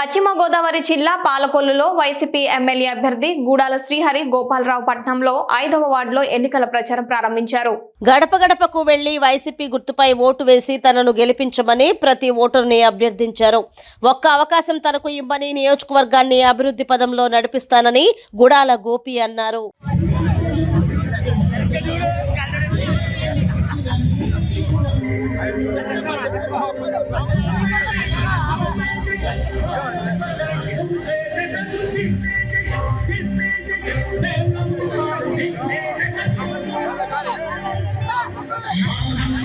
పశ్చిమ గోదావరి జిల్లా పాలకొల్లులో YCP MLA అభ్యర్థి గూడాల శ్రీహరి గోపాలరావు పట్నంలో ఐదవ వార్డులో ఎన్నికల ప్రచారం ప్రారంభించారు. గడప గడపకు వెళ్ళి వైసీపీ గుర్తుపై ఓటు వేసి తనను గెలిపించమని ప్రతి ఓటరుని అభ్యర్థించారు. ఒక్క అవకాశం తనకు ఇవ్వని నియోజకవర్గాన్ని అభివృద్ధి పదంలో నడిపిస్తానని గుడాల గోపి అన్నారు.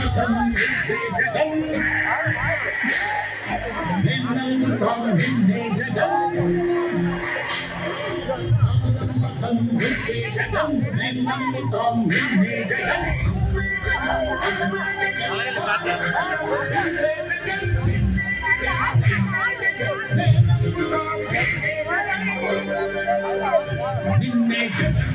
Terima kasih telah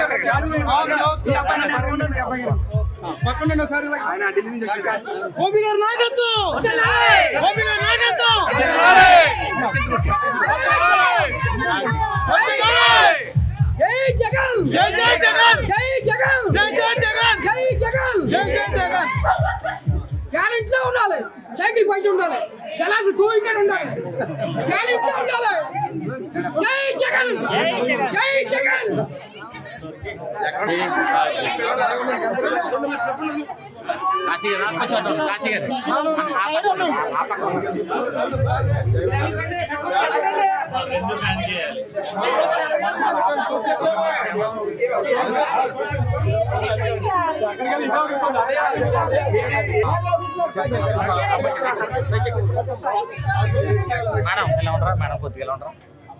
పక్కన సార్ గోపి గారు నాయకత్వం గోపి గారు నాయకత్వం జై జగన్ జై జై జగన్ జై జగన్ జై జై జగన్ జై జగన్ జై జై జగన్ ఫ్యాన్ ఇంట్లో ఉండాలి సైకిల్ బయట ఉండాలి గలాస్ టూ ఇంటర్ ఉండాలి ఫ్యాన్ ఇంట్లో ఉండాలి జై జగన్ జై జగన్ మేడం ఎలా ఉండరా మేడం కొద్దిగా ఎలా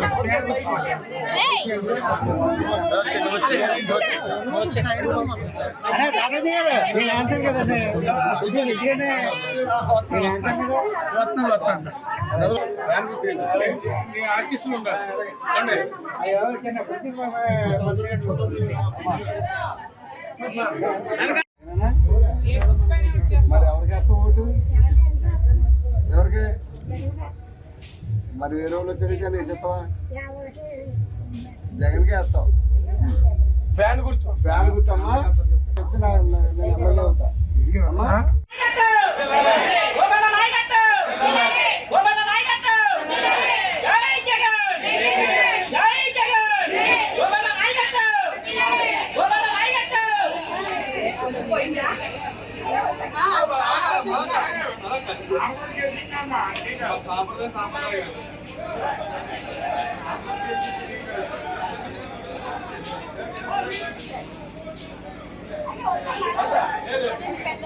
ఉండరా మీ ఆశీస్సులు ఉండాలి మరి ఎవరికి వేస్తావు ఓటు మరి వేరే వాళ్ళు వచ్చారు కానీ వేసేస్తావా జగన్కే వేస్తావు ఫ్యాన్ గుర్తు. ఫ్యాన్ గుర్తమ్మా. నేను ఎమ్మెల్యే అవుతా. అమ్మా. పెద్ద